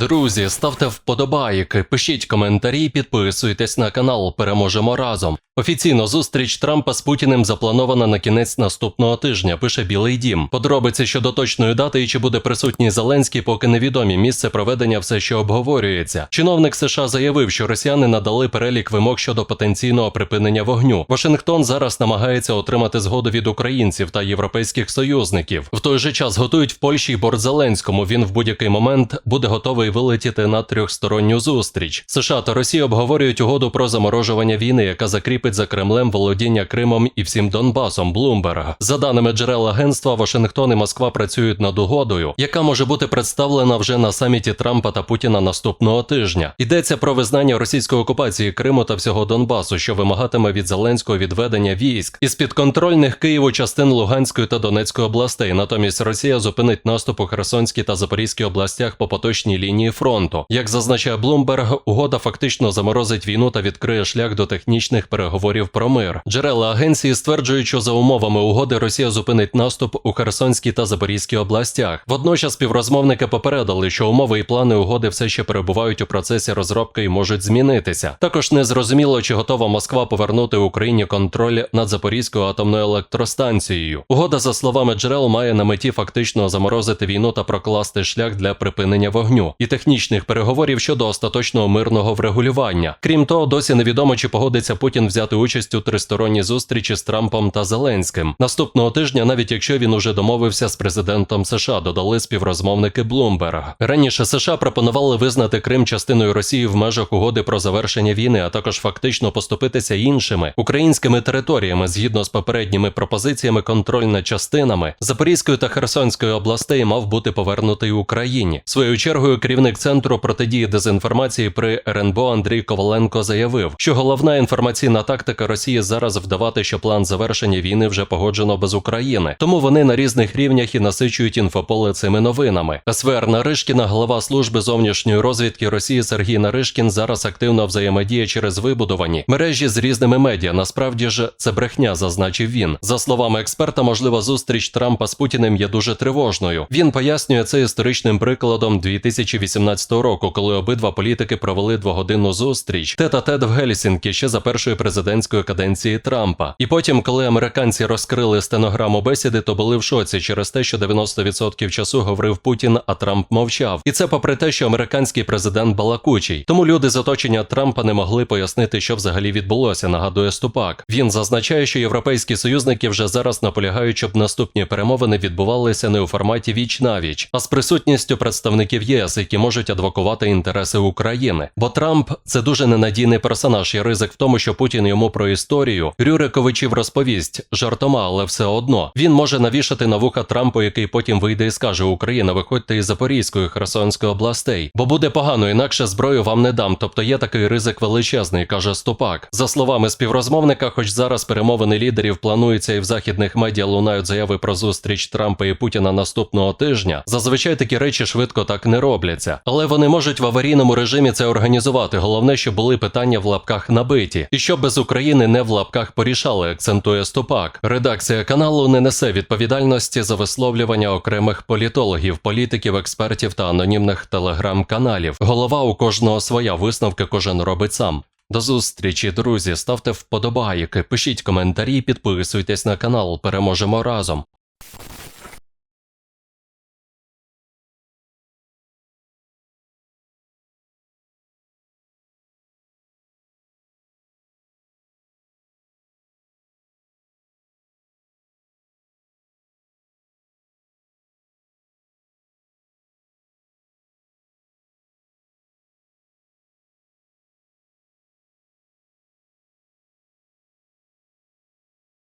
Друзі, ставте вподобайки, пишіть коментарі, підписуйтесь на канал. Переможемо разом. Офіційно зустріч Трампа з Путіним запланована на кінець наступного тижня. Пише Білий Дім. Подробиці щодо точної дати і чи буде присутній Зеленський, поки невідомі. Місце проведення все ще обговорюється. Чиновник США заявив, що росіяни надали перелік вимог щодо потенційного припинення вогню. Вашингтон зараз намагається отримати згоду від українців та європейських союзників. В той же час готують в Польщі й борт Зеленському. Він в будь-який момент буде готовий вилетіти на трьохсторонню зустріч. США та Росія обговорюють угоду про заморожування війни, яка закріпить за Кремлем володіння Кримом і всім Донбасом. Блумберг. За даними джерел агентства, Вашингтон і Москва працюють над угодою, яка може бути представлена вже на саміті Трампа та Путіна наступного тижня. Йдеться про визнання російської окупації Криму та всього Донбасу, що вимагатиме від Зеленського відведення військ із підконтрольних Києву частин Луганської та Донецької областей. Натомість Росія зупинить наступ у Херсонській та Запорізькій областях по поточній лінії фронту. Як зазначає Блумберг, угода фактично заморозить війну та відкриє шлях до технічних переговорів про мир. Джерела агенції стверджують, що за умовами угоди Росія зупинить наступ у Херсонській та Запорізькій областях. Водночас співрозмовники попередили, що умови і плани угоди все ще перебувають у процесі розробки і можуть змінитися. Також не зрозуміло, чи готова Москва повернути Україні контроль над Запорізькою атомною електростанцією. Угода, за словами джерел, має на меті фактично заморозити війну та прокласти шлях для припинення вогню і технічних переговорів щодо остаточного мирного врегулювання. Крім того, досі невідомо, чи погодиться Путін взяти участь у тристоронній зустрічі з Трампом та Зеленським. Наступного тижня, навіть якщо він уже домовився з президентом США, додали співрозмовники Bloomberg. Раніше США пропонували визнати Крим частиною Росії в межах угоди про завершення війни, а також фактично поступитися іншими українськими територіями згідно з попередніми пропозиціями. Контроль над частинами Запорізької та Херсонської областей мав бути повернутий Україні. Своєю чергою керівник центру протидії дезінформації при РНБО Андрій Коваленко заявив, що головна інформаційна тактика Росії зараз вдавати, що план завершення війни вже погоджено без України. Тому вони на різних рівнях і насичують інфополе цими новинами. СВР Наришкіна, глава служби зовнішньої розвідки Росії Сергій Наришкін зараз активно взаємодіє через вибудовані мережі з різними медіа. Насправді ж це брехня, зазначив він. За словами експерта, можлива зустріч Трампа з Путіним є дуже тривожною. Він пояснює це історичним прикладом 2018 року, коли обидва політики провели двогодинну зустріч тет-а-тет в Гельсінкі ще за першої президентської каденції Трампа. І потім, коли американці розкрили стенограму бесіди, то були в шоці через те, що 90% часу говорив Путін, а Трамп мовчав. І це попри те, що американський президент балакучий. Тому люди з оточення Трампа не могли пояснити, що взагалі відбулося. Нагадує Ступак. Він зазначає, що європейські союзники вже зараз наполягають, щоб наступні перемовини відбувалися не у форматі віч навіч, а з присутністю представників ЄС, які можуть адвокувати інтереси України. Бо Трамп це дуже ненадійний персонаж. Є ризик в тому, що Путін йому про історію Рюриковичів розповість жартома, але все одно він може навішати на вуха Трампу, який потім вийде і скаже: Україна, виходьте із Запорізької Херсонської областей, бо буде погано, інакше зброю вам не дам. Тобто є такий ризик величезний, каже Ступак. За словами співрозмовника, хоч зараз перемовини лідерів плануються і в західних медіа лунають заяви про зустріч Трампа і Путіна наступного тижня. Зазвичай такі речі швидко так не робляться, але вони можуть в аварійному режимі це організувати. Головне, щоб були питання в лапках набиті, і щоб без України не в лапках порішали, акцентує Ступак. Редакція каналу не несе відповідальності за висловлювання окремих політологів, політиків, експертів та анонімних телеграм-каналів. Голова у кожного своя висновки кожен робить сам. До зустрічі, друзі. Ставте вподобайки, пишіть коментарі, підписуйтесь на канал. Переможемо разом.